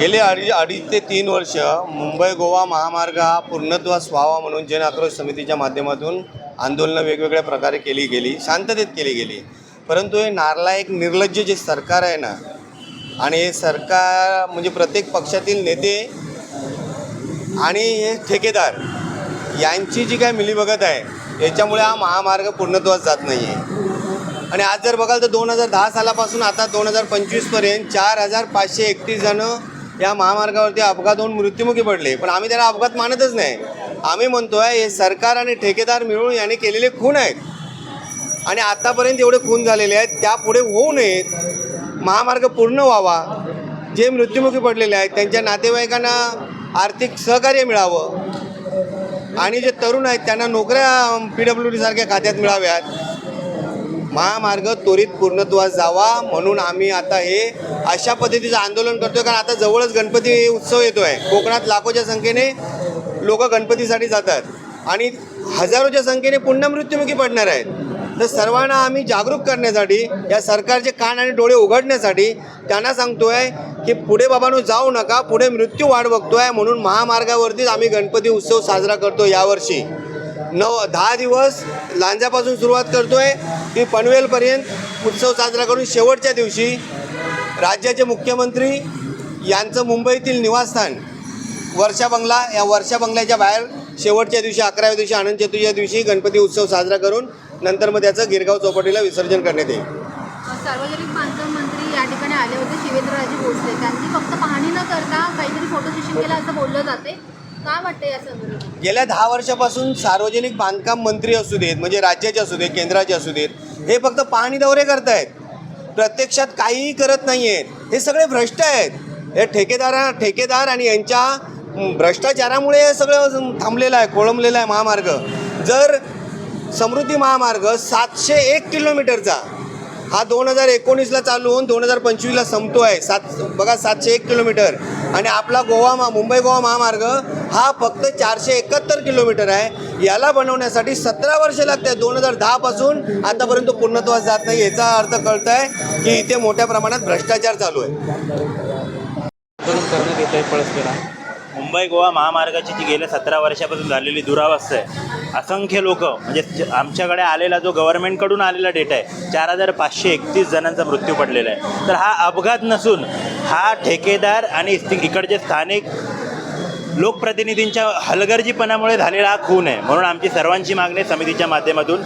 गेले अडीच अडीच ते तीन वर्ष मुंबई गोवा महामार्ग हा पूर्णत्वास व्हावा म्हणून जन आक्रोश समितीच्या माध्यमातून आंदोलनं वेगवेगळ्या प्रकारे केली गेली शांततेत केली गेली. परंतु हे नारला एक निर्लज्ज जे सरकार आहे ना आणि हे सरकार म्हणजे प्रत्येक पक्षातील नेते आणि हे ठेकेदार यांची जी काय मिलीभगत आहे याच्यामुळे हा महामार्ग पूर्णत्वास जात नाही आहे आणि आज जर बघाल तर दोन हजार दहा सालापासून आता दोन हजार पंचवीसपर्यंत चार हजार पाचशे एकतीस जणं या महामार्गावरती अपघात होऊन मृत्युमुखी पडले. पण आम्ही त्याला अपघात मानतच नाही. आम्ही म्हणतो आहे हे सरकार आणि ठेकेदार मिळून याने केलेले खून आहेत. आणि आत्तापर्यंत एवढे खून झालेले आहेत त्यापुढे होऊ नयेत. महामार्ग पूर्ण व्हावा. जे मृत्युमुखी पडलेले आहेत त्यांच्या नातेवाईकांना आर्थिक सहकार्य मिळावं. आणि जे तरुण आहेत त्यांना नोकऱ्या पी डब्ल्यू डीसारख्या खात्यात मिळाव्यात. महामार्ग त्वरित पूर्णत्वास जावा म्हणून आम्ही आता हे अशा पद्धतीचं आंदोलन करतोय. कारण आता जवळच गणपती उत्सव येतो आहे कोकणात लाखोच्या संख्येने लोक गणपतीसाठी जातात. आणि हजारोच्या संख्येने पुन्हा मृत्युमुखी पडणार आहेत. तर सर्वांना आम्ही जागरूक करण्यासाठी या सरकारचे कान आणि डोळे उघडण्यासाठी त्यांना सांगतोय की पुढे बाबांनो जाऊ नका पुढे मृत्यू वाढ बघतोय म्हणून महामार्गावरतीच आम्ही गणपती उत्सव साजरा करतो यावर्षी. नऊ दहा दिवस लांजापासून सुरुवात करतोय. की पनवेलपर्यंत उत्सव साजरा करून शेवटच्या दिवशी राज्याचे मुख्यमंत्री यांचं मुंबईतील निवासस्थान वर्षा बंगला या वर्षा बंगल्याच्या बाहेर शेवटच्या दिवशी अकराव्या दिवशी आनंद चतुर्थीच्या दिवशी गणपती उत्सव साजरा करून नंतर मग त्याचं गिरगाव चौपाटीला विसर्जन करण्यात येईल. सार्वजनिक बांधकाम मंत्री या ठिकाणी आले होते शिवेंद्रराजे भोसले. त्यांनी फक्त पाहणी न करता काहीतरी फोटो सेशन केलं असं बोललं जाते. काय वाटतं या संदर्भात गेल्या दहा वर्षापासून सार्वजनिक बांधकाम मंत्री असू देत म्हणजे राज्याचे असू देत केंद्राचे असू देत हे फक्त पाहणी दौरे करतायत. प्रत्यक्षात काहीही करत नाही आहेत हे सगळे भ्रष्ट आहेत. हे ठेकेदारा ठेकेदार आणि यांच्या भ्रष्टाचारामुळे हे सगळं थांबलेलं आहे खोळंबलेलं आहे महामार्ग. जर समृद्धी महामार्ग सातशे एक किलोमीटरचा हा दोन हजार एकोणीसला चालू होऊन दोन हजार पंचवीसला संपतो आहे सात बघा सातशे एक किलोमीटर. आणि आपला गोवा मा मुंबई गोवा महामार्ग हा फक्त चारशे एकाहत्तर किलोमीटर आहे. याला बनवण्यासाठी सतरा वर्ष लागत दोन हजार दहापासून आतापर्यंत पूर्णत्वास जात नाही याचा अर्थ कळत आहे की इथे मोठ्या प्रमाणात भ्रष्टाचार चालू आहे करण्यात येत आहे. मुंबई गोवा महामार्गाची जी गेल्या सतरा वर्षापासून झालेली दुरावस्था आहे असंख्य लोक म्हणजे आमच्याकडे आलेला जो गव्हर्नमेंटकडून आलेला डेटा आहे चार हजार पाचशे एकतीस जणांचा मृत्यू पडलेला आहे. तर हा अपघात नसून हा ठेकेदार आणि इकडचे स्थानिक लोकप्रतिनिधींच्या हलगर्जीपणामुळे झालेला हा खून आहे. म्हणून आमची सर्वांची मागणी समितीच्या माध्यमातून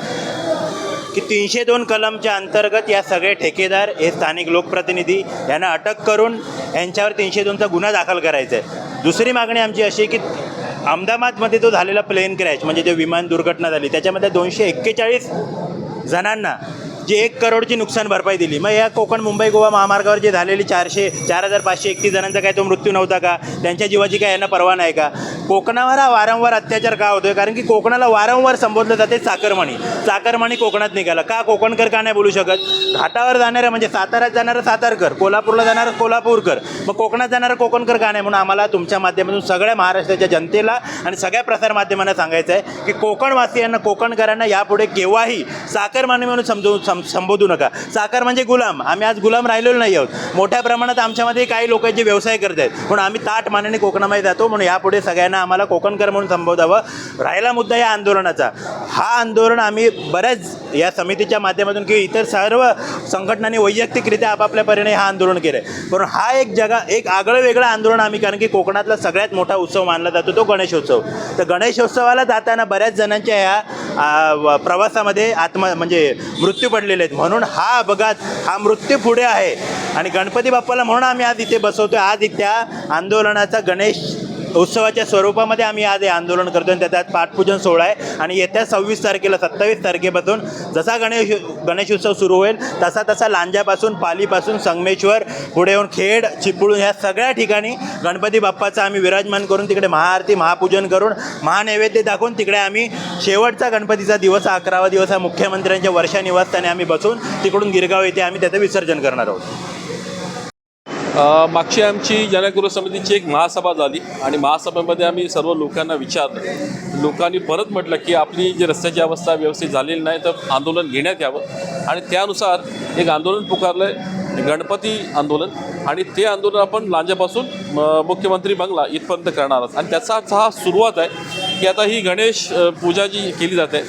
की तीनशे दोन कलमच्या अंतर्गत या सगळे ठेकेदार हे स्थानिक लोकप्रतिनिधी यांना अटक करून यांच्यावर तीनशे दोनचा गुन्हा दाखल करायचा आहे. दुसरी मागणी आमची अशी की अहमदाबादमध्ये जो झालेला प्लेन क्रॅश म्हणजे जे विमान दुर्घटना झाली त्याच्यामध्ये दोनशे एक्केचाळीस जणांना जे एक करोडची नुकसान भरपाई दिली. मग या कोकण मुंबई गोवा महामार्गावर जे झालेली चारशे चार हजार पाचशे एकतीस जणांचा काय तो मृत्यू नव्हता का? त्यांच्या जीवाची काय यांना परवा नाही का? कोकणावर हा वारंवार अत्याचार का होतोय? कारण की कोकणाला वारंवार संबोधलं जाते चाकरमानी चाकरमानी कोकणात निघाला. का कोकणकर का नाही बोलू शकत? घाटावर जाणाऱ्या म्हणजे साताऱ्यात जाणारं सातारकर कोल्हापूरला जाणारं कोल्हापूरकर. मग कोकणात जाणारं कोकणकर का नाही? म्हणून आम्हाला तुमच्या माध्यमातून सगळ्या महाराष्ट्राच्या जनतेला आणि सगळ्या प्रसारमाध्यमांना सांगायचं आहे की कोकणवासियांना कोकणकरांना यापुढे केव्हाही चाकरमानी म्हणून समजू सं संबोधू नका. चाकर म्हणजे गुलाम. आम्ही आज गुलाम राहिलेलो नाही आहोत. मोठ्या प्रमाणात आमच्यामध्ये काही लोक जे व्यवसाय करत आहेत म्हणून आम्ही ताट मानाने कोकणामध्ये जातो. म्हणून यापुढे सगळ्यांना आम्हाला कोकणकर म्हणून संबोधावं. राहिला मुद्दा या आंदोलनाचा. हा आंदोलन आम्ही बऱ्याच या समितीच्या माध्यमातून किंवा इतर सर्व संघटनांनी वैयक्तिकरित्या आपापल्या परीने हा आंदोलन केलं आहे पण हा एक जगा एक आगळं वेगळं आंदोलन आम्ही कारण की कोकणातला सगळ्यात मोठा उत्सव मानला जातो तो गणेशोत्सव. तर गणेशोत्सवाला जाताना बऱ्याच जणांच्या ह्या प्रवासामध्ये आत्म म्हणजे मृत्यू पडलेले आहेत. म्हणून हा अपघात हा मृत्यू पुढे आहे. आणि गणपती बाप्पाला म्हणून आम्ही आज इथे बसवतो आज त्या आंदोलनाचा गणेश उत्सवाच्या स्वरूपामध्ये आम्ही आज हे आंदोलन करतो आणि त्याच्यात पाठपूजन सोहळा आहे. आणि येत्या सव्वीस तारखेला सत्तावीस तारखेपासून जसा गणेश गणेश उत्सव सुरू होईल तसा तसा लांजापासून पालीपासून संगमेश्वर पुढे येऊन खेड चिपळूण ह्या सगळ्या ठिकाणी गणपती बाप्पाचं आम्ही विराजमान करून तिकडे महाआरती महापूजन करून महानैवेद्य दाखवून तिकडे आम्ही शेवटचा गणपतीचा दिवस अकरावा दिवस हा मुख्यमंत्र्यांच्या वर्षा निवासस्थानी आम्ही बसून तिकडून गिरगाव येथे आम्ही त्याचं विसर्जन करणार आहोत. मागची आमची जनगृह समितीची एक महासभा झाली आणि महासभेमध्ये आम्ही सर्व लोकांना विचारलं. लोकांनी परत म्हटलं की आपली जी रस्त्याची अवस्था व्यवस्थित झालेली नाही तर आंदोलन घेण्यात यावं. आणि त्यानुसार एक आंदोलन पुकारलं आहे गणपती आंदोलन. आणि ते आंदोलन आपण लांजापासून मुख्यमंत्री बंगला इथपर्यंत करणार आहोत. आणि त्याचाच हा सुरुवात आहे. की आता ही गणेश पूजा जी केली जाते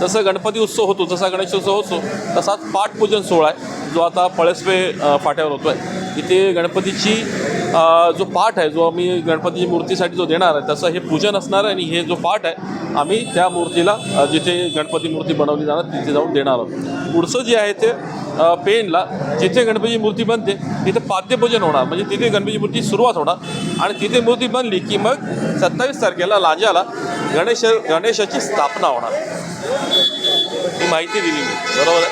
जसं गणपती उत्सव होतो जसा गणेशोत्सव होतो तसाच पाठपूजन सोहळा आहे जो आता पळसपे फाट्यावर होतो आहे इथे गणपतीची जो पाठ आहे जो आम्ही गणपतीची मूर्तीसाठी जो देणार आहे तसं हे पूजन असणार आहे आणि हे जो पाठ आहे आम्ही त्या मूर्तीला जिथे गणपती मूर्ती बनवली जाणार तिथे जाऊन देणार आहोत. पुढचं जे आहे ते पेनला जिथे गणपतीची मूर्ती बनते तिथे पाद्यपूजन होणार. म्हणजे तिथे गणपतीची मूर्ती सुरुवात होणार आणि तिथे मूर्ती बनली की मग सत्तावीस तारखेला लांजाला गणेश गणेशाची स्थापना होणार. ही माहिती दिली मी. बरोबर?